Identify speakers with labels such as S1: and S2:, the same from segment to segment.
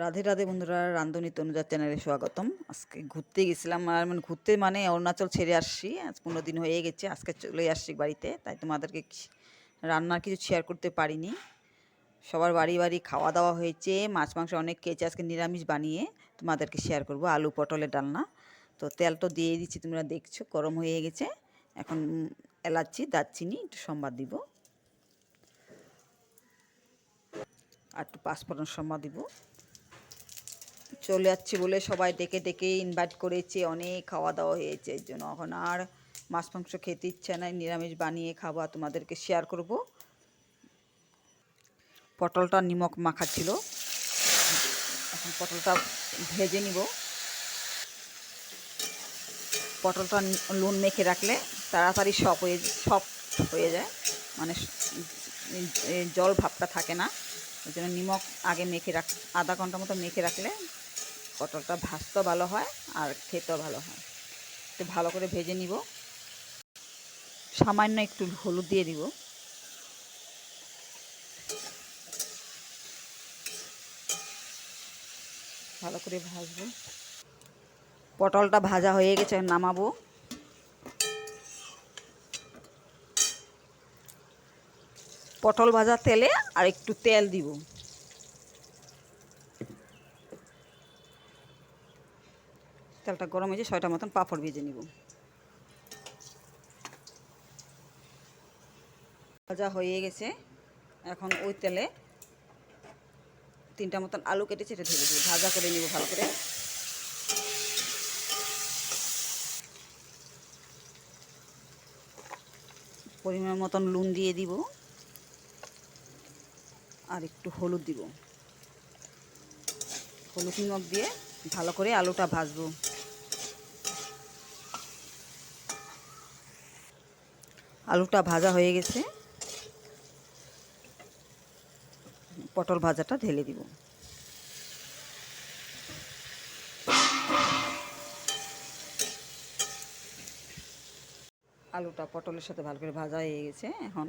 S1: রাধে রাধে বন্ধুরা, রান্ধনী তনুজার চ্যানেলে স্বাগতম। আজকে ঘুরতে গেছিলাম, আর মানে ঘুরতে মানে অরুণাচল ছেড়ে আসছি। আজ পনেরো দিন হয়ে গেছে, আজকে চলে আসছি বাড়িতে, তাই তোমাদেরকে রান্নার কিছু শেয়ার করতে পারিনি। সবার বাড়ি বাড়ি খাওয়া দাওয়া হয়েছে, মাছ মাংস অনেক খেয়েছে, আজকে নিরামিষ বানিয়ে তোমাদেরকে শেয়ার করব, আলু পটলের ডালনা। তো তেল তো দিয়ে দিচ্ছি, তোমরা দেখছ, গরম হয়ে গেছে। এখন এলাচি, দারচিনি, একটু সম্বাদ দিব। আর একটু পাঁচফোড়ন সম্বাদ দিব। চলে যাচ্ছি বলে সবাই ডেকে ডেকে ইনভাইট করেছে, অনেক খাওয়া দাওয়া হয়েছে। এর জন্য এখন আর মাছ মাংস খেতে ইচ্ছে নাই, নিরামিষ বানিয়ে খাওয়া তোমাদেরকে শেয়ার করব। পটলটা নিমক মাখা ছিল। এখন পটলটা ভেজে নিব। পটলটা নুন মেখে রাখলে তাড়াতাড়ি সব হয়ে সব হয়ে যায়। মানে জল ভাবটা থাকে না। ওই জন্য নিমক আগে মেখে রাখ, আধা ঘণ্টা মতো মেখে রাখলে পটলটা ভাজতেও ভালো হয় আর খেতেও ভালো হয়। একটু ভালো করে ভেজে নিব। সামান্য একটু হলুদ দিয়ে দিব। ভালো করে ভাজবো। পটলটা ভাজা হয়ে গেছে, নামাবো। পটল ভাজা তেলে আর একটু তেল দিব। তেলটা গরম হয়েছে, ছয়টা মতন পাঁপড় ভেজে নিব। ভাজা হয়ে গেছে। এখন ওই তেলে তিনটা মতন আলু কেটে এটা ঢেলে দিব। ভাজা করে নিব ভালো করে। পরিমাণ মতন নুন দিয়ে দিব। আর একটু হলুদ দিব। হলুদ নিমক দিয়ে ভালো করে আলুটা ভাজবো। আলুটা ভাজা হয়ে গেছে। পটল ভাজাটা ঢেলে দিব। আলুটা পটলের সাথে ভালো করে ভাজা হয়ে গেছে। এখন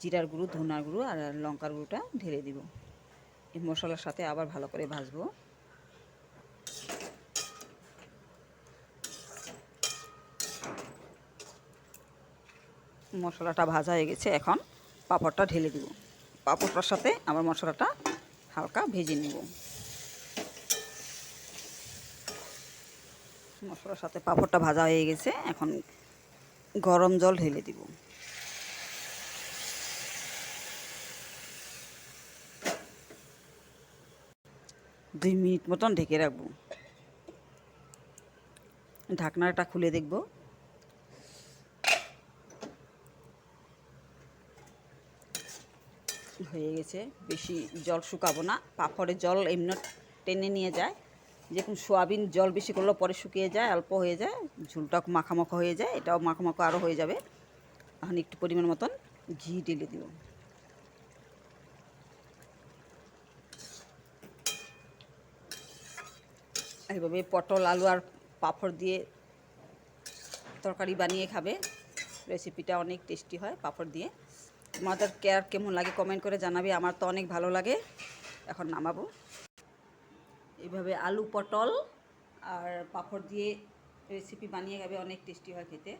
S1: জিরার গুঁড়ো, ধনার গুঁড়ো আর লঙ্কার গুঁড়োটা ঢেলে দিব। এই মশলার সাথে আবার ভালো করে ভাজবো। মশলাটা ভাজা হয়ে গেছে, এখন পাঁপড়টা ঢেলে দিব। পাঁপড়টার সাথে আবার মশলাটা হালকা ভেজে নিব। মশলার সাথে পাঁপড়টা ভাজা হয়ে গেছে, এখন গরম জল ঢেলে দিব। দুই মিনিট মতন ঢেকে রাখব। ঢাকনাটা খুলে দেখব। হয়ে গেছে। বেশি জল শুকাবো না। পাঁপড়ের জল এমনি টেনে নিয়ে যায়। যেরকম সোয়াবিন জল বেশি করলে পরে শুকিয়ে যায়, অল্প হয়ে যায় ঝুলটা মাখামাখা হয়ে যায়, এটাও মাখামাখা আরও হয়ে যাবে। এখন একটু পরিমাণ মতন ঘি ঢেলে দিব। এইভাবে পটল, আলু আর পাঁপড় দিয়ে তরকারি বানিয়ে খাবে। রেসিপিটা অনেক টেস্টি হয় পাঁপড় দিয়ে। তোমাদের কেয়ার কেমন লাগে কমেন্ট করে জানাবে, আমার তো অনেক ভালো লাগে। এখন নামাবো। এইভাবে আলু, পটল আর পাঁপড় দিয়ে রেসিপি বানিয়ে খাবে, অনেক টেস্টি হয় খেতে।